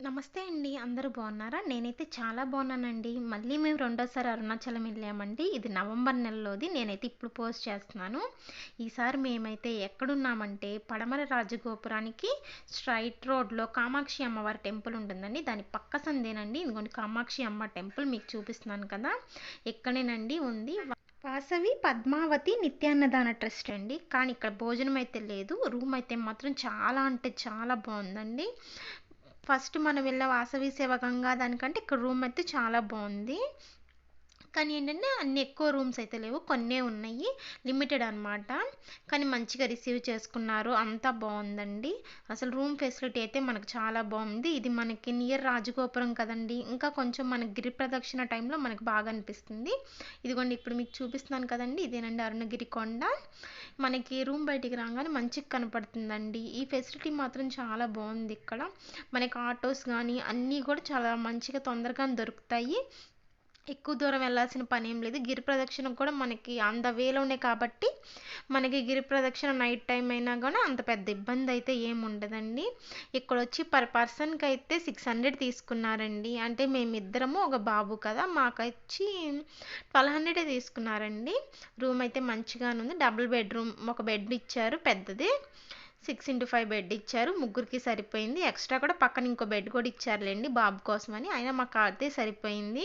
నమస్తే అండి. అందరూ బాగున్నారా? నేనైతే చాలా బాగున్నానండి. మళ్ళీ మేము రెండోసారి అరుణాచలం వెళ్ళామండి. ఇది నవంబర్ నెలలోది. నేనైతే ఇప్పుడు పోస్ట్ చేస్తున్నాను. ఈసారి మేమైతే ఎక్కడున్నామంటే పడమర రాజగోపురానికి స్ట్రైట్ రోడ్‌లో కామాక్షి అమ్మవారి టెంపుల్ ఉంటుందండి. దాని పక్క సందేనండి. ఇదిగోండి కామాక్షి అమ్మ టెంపుల్ మీకు చూపిస్తున్నాను కదా! ఇక్కడేనండి ఉంది. వాసవి పద్మావతి నిత్యాన్నదాన ట్రస్ట్ అండి. కానీ ఇక్కడ భోజనం అయితే లేదు. రూమ్ అయితే మాత్రం చాలా అంటే చాలా బాగుందండి. ఫస్ట్ మనం వెళ్ళే వాసవి సేవ గంగా దానికంటే ఇక్కడ రూమ్ అయితే చాలా బాగుంది. కానీ ఏంటంటే అన్ని ఎక్కువ రూమ్స్ అయితే లేవు. కొన్నే ఉన్నాయి. లిమిటెడ్ అనమాట. కానీ మంచిగా రిసీవ్ చేసుకున్నారు. అంతా బాగుందండి. అసలు రూమ్ ఫెసిలిటీ అయితే మనకు చాలా బాగుంది. ఇది మనకి నియర్ రాజగోపురం కదండీ! ఇంకా కొంచెం మనకి గిరి ప్రదక్షిణ టైంలో మనకు బాగా అనిపిస్తుంది. ఇదిగోండి ఇప్పుడు మీకు చూపిస్తున్నాను కదండి ఇదేనండి అరుణగిరి కొండ. మనకి రూమ్ బయటికి రాగానే మంచిగా కనపడుతుందండి. ఈ ఫెసిలిటీ మాత్రం చాలా బాగుంది ఇక్కడ. మనకి ఆటోస్ కానీ అన్నీ కూడా చాలా మంచిగా తొందరగా దొరుకుతాయి. ఎక్కువ దూరం వెళ్ళాల్సిన పనేం లేదు. గిరి ప్రదక్షిణ కూడా మనకి ఆన్ ద వేలోనే కాబట్టి మనకి గిరి ప్రదక్షిణ నైట్ టైం అయినా కూడా అంత పెద్ద ఇబ్బంది అయితే ఏమి ఉండదండి. ఇక్కడొచ్చి పర్ పర్సన్‌కి అయితే 600 తీసుకున్నారండి. అంటే మేమిద్దరము ఒక బాబు కదా! మాకొచ్చి 1200 తీసుకున్నారండి. రూమ్ అయితే మంచిగానే ఉంది. డబుల్ బెడ్‌రూమ్ ఒక బెడ్ ఇచ్చారు పెద్దది. 6x5 బెడ్ ఇచ్చారు. ముగ్గురికి సరిపోయింది. ఎక్స్‌ట్రా కూడా పక్కన ఇంకో బెడ్ కూడా ఇచ్చారులేండి బాబు కోసమని. అయినా మాకు అదే సరిపోయింది.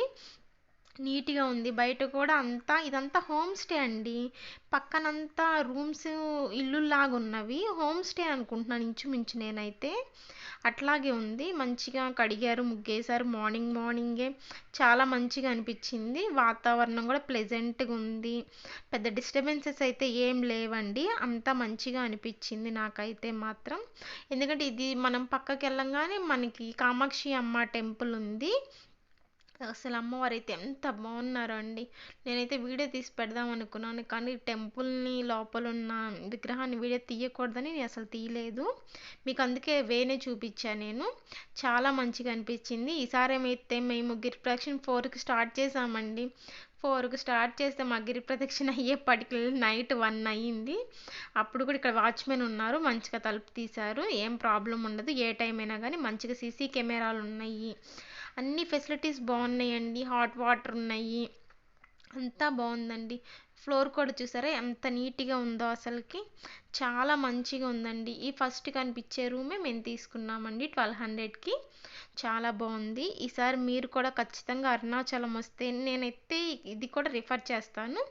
నీట్‌గా ఉంది. బయట కూడా అంతా ఇదంతా హోమ్ స్టే అండి. పక్కనంతా రూమ్స్ ఇల్లుల్లాగా ఉన్నవి. హోమ్ స్టే అనుకుంటున్నాను ఇంచుమించు నేనైతే. అట్లాగే ఉంది. మంచిగా కడిగారు, ముగ్గేశారు మార్నింగ్ మార్నింగే. చాలా మంచిగా అనిపించింది. వాతావరణం కూడా ప్లెజెంట్‌గా ఉంది. పెద్ద డిస్టర్బెన్సెస్ అయితే ఏం లేవండి. అంతా మంచిగా అనిపించింది నాకైతే మాత్రం. ఎందుకంటే ఇది మనం పక్కకి వెళ్ళంగానే మనకి కామాక్షి అమ్మ టెంపుల్ ఉంది. అసలు అమ్మవారు అయితే ఎంత బాగున్నారో అండి. నేనైతే వీడియో తీసి పెడదాం అనుకున్నాను. కానీ టెంపుల్‌ని లోపల ఉన్న విగ్రహాన్ని వీడియో తీయకూడదని నేను అసలు తీయలేదు. మీకు అందుకే వేనే చూపించాను నేను. చాలా మంచిగా అనిపించింది. ఈసారి ఏమైతే మేము గిరి ప్రొడక్షన్ ఫోర్కి స్టార్ట్ చేసామండి ఫోర్కి స్టార్ట్ చేస్తే మా గిరి ప్రదక్షిణ అయ్యేపాటికి నైట్ వన్ అయింది. అప్పుడు కూడా ఇక్కడ వాచ్‌మెన్ ఉన్నారు. మంచిగా తలుపు తీశారు. ఏం ప్రాబ్లం ఉండదు. ఏ టైం అయినా కానీ మంచిగా సీసీ కెమెరాలు ఉన్నాయి. అన్ని ఫెసిలిటీస్ బాగున్నాయండి. హాట్ వాటర్ ఉన్నాయి. అంతా బాగుందండి. ఫ్లోర్ కూడా చూసారా ఎంత నీట్‌గా ఉందో అసలుకి చాలా మంచిగా ఉందండి. ఈ ఫస్ట్ కనిపించే రూమే మేము తీసుకున్నామండి 1200కి. చాలా బాగుంది. ఈసారి మీరు కూడా ఖచ్చితంగా అరుణాచలం వస్తే నేనైతే ఇది కూడా రిఫర్ చేస్తాను.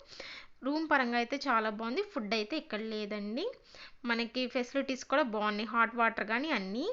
రూమ్ పరంగా అయితే చాలా బాగుంది. ఫుడ్ అయితే ఇక్కడ లేదండి. మనకి ఫెసిలిటీస్ కూడా బాగున్నాయి. హాట్ వాటర్ కానీ అన్నీ.